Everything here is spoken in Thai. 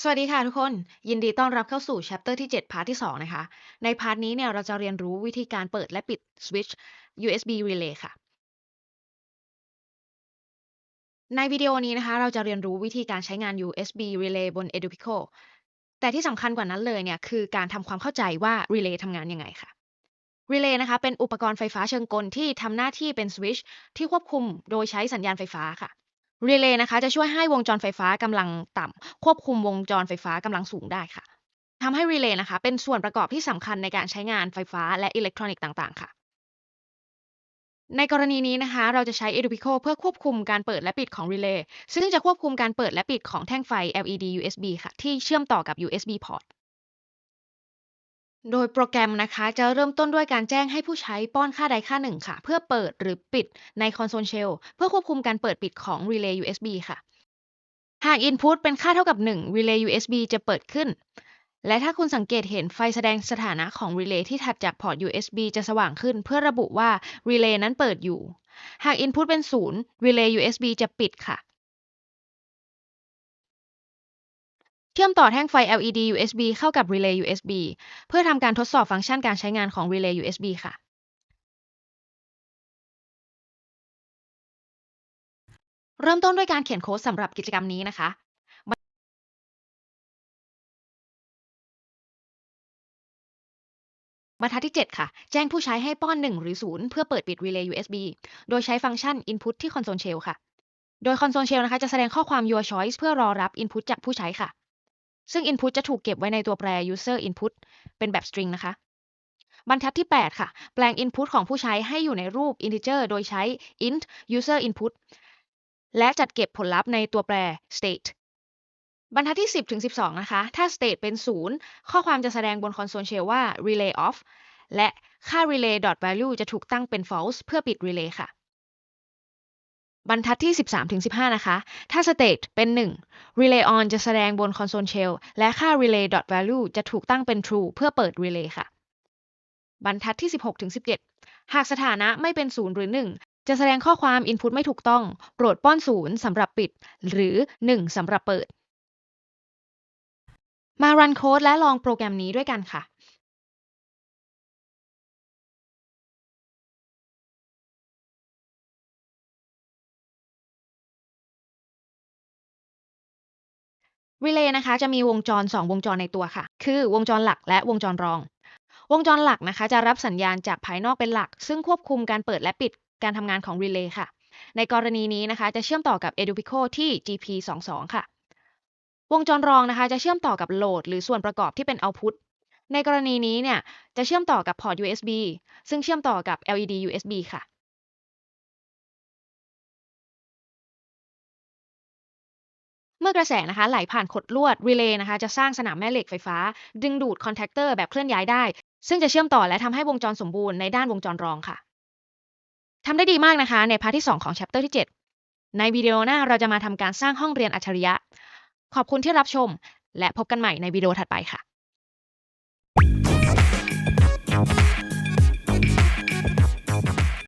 สวัสดีค่ะทุกคน ยินดีต้อนรับเข้าสู่ Chapter ที่ 7 พาร์ทที่ 2 นะคะ ในพาร์ทนี้เนี่ยเราจะเรียนรู้วิธีการเปิดและปิด Switch USB Relay ค่ะ ในวิดีโอนี้นะคะ เราจะเรียนรู้วิธีการใช้งาน USB Relay บน Edupico แต่ที่สำคัญกว่านั้นเลยเนี่ยคือการทำความเข้าใจว่า Relay ทำงานยังไงค่ะ Relay นะคะเป็นอุปกรณ์ไฟฟ้าเชิงกลที่ทำหน้าที่เป็นสวิตช์ที่ควบคุมโดยใช้สัญญาณไฟฟ้าค่ะ Relay นะคะจะช่วยให้วงจรไฟฟ้ากำลังต่ำควบคุมวงจรไฟฟ้ากำลังสูงได้ค่ะทำให้ Relay นะคะเป็นส่วนประกอบที่สำคัญในการใช้งานไฟฟ้าและอิเล็กทรอนิกส์ต่างๆ ค่ะ ในกรณีนี้นะคะ เราจะใช้ Edupico เพื่อควบคุมการเปิดและปิดของ Relay ซึ่งจะควบคุมการเปิดและปิดของแท่งไฟ LED USB ค่ะ ที่เชื่อมต่อกับ USB port โดยโปรแกรมนะคะจะเริ่มต้นด้วยการแจ้งให้ผู้ใช้ป้อนค่าใดค่าหนึ่งค่ะ เพื่อเปิดหรือปิดในคอนโซลเชลเพื่อควบคุมการเปิดปิดของ Relay USB ค่ะ หาก Input เป็นค่าเท่ากับ 1 Relay USB จะเปิดขึ้น และถ้าคุณสังเกตเห็นไฟแสดงสถานะของ Relay ที่ถัดจากพอร์ต USB จะสว่างขึ้น เพื่อระบุว่า Relay นั้นเปิดอยู่ หาก Input เป็น 0 Relay USB จะปิดค่ะ ชื่อมต่อแท่งไฟ LED USB เข้ากับ Relay USB เพื่อทำการทดสอบฟังก์ชันการใช้งานของ Relay USB ค่ะ เริ่มต้นด้วยการเขียนโค้ดสำหรับกิจกรรมนี้นะคะบรรทัดที่ 7 ค่ะ แจ้งผู้ใช้ให้ป้อน 1 หรือ 0 เพื่อเปิดปิด Relay USB โดยใช้ฟังก์ชัน Input ที่ Console Shell ค่ะ โดย Console Shell นะคะ จะแสดงข้อความ Your Choice เพื่อรอรับ Input จากผู้ใช้ค่ะ ซึ่ง Input จะถูกเก็บไว้ในตัวแปร User Input เป็นแบบ String นะคะ บรรทัดที่ 8 ค่ะ แปลง Input ของผู้ใช้ให้อยู่ในรูป Integer โดยใช้ int user input และจัดเก็บผลลัพธ์ในตัวแปร state บรรทัดที่ 10ถึง12 นะคะ ถ้า state เป็น 0 ข้อความจะแสดงบน console shell ว่า relay off และค่า relay value จะถูกตั้งเป็น false เพื่อปิด relay ค่ะ บรรทัดที่ 13ถึง15 นะคะ ถ้า state เป็น 1 relay on จะแสดงบน console shell และค่า relay value จะถูกตั้งเป็น true เพื่อเปิด relay ค่ะ บรรทัดที่ 16ถึง17 หากสถานะไม่เป็น 0 หรือ 1 จะแสดงข้อความ input ไม่ถูกต้อง โปรดป้อน 0สำหรับปิด หรือ 1สำหรับเปิด มารันโค้ดและลองโปรแกรมนี้ด้วยกันค่ะ Relay นะคะจะมีวงจร 2 วงจรในตัวค่ะ คือวงจรหลักและวงจรรอง วงจรหลักนะคะ จะรับสัญญาณจากภายนอกเป็นหลัก ซึ่งควบคุมการเปิดและปิดการทำงานของ Relay ค่ะ ในกรณีนี้นะคะจะเชื่อมต่อกับ Edupico ที่ GP22 ค่ะ วงจรรองนะคะ จะเชื่อมต่อกับโหลด หรือส่วนประกอบที่เป็น Output ในกรณีนี้เนี่ยจะเชื่อมต่อกับพอร์ต USB ซึ่งเชื่อมต่อกับ LED USB ค่ะ เมื่อกระแสนะคะไหลผ่านขดลวด Relay นะคะจะสร้างสนามแม่เหล็กไฟฟ้า ดึงดูดคอนแทคเตอร์แบบเคลื่อนย้ายได้ ซึ่งจะเชื่อมต่อและทำให้วงจรสมบูรณ์ในด้านวงจรรองค่ะทำได้ดีมากนะคะในพาร์ทที่ 2 ของ Chapter ที่ 7 ในวิดีโอหน้าเราจะมาทำการสร้างห้องเรียนอัจฉริยะ ขอบคุณที่รับชม และพบกันใหม่ในวิดีโอถัดไปค่ะ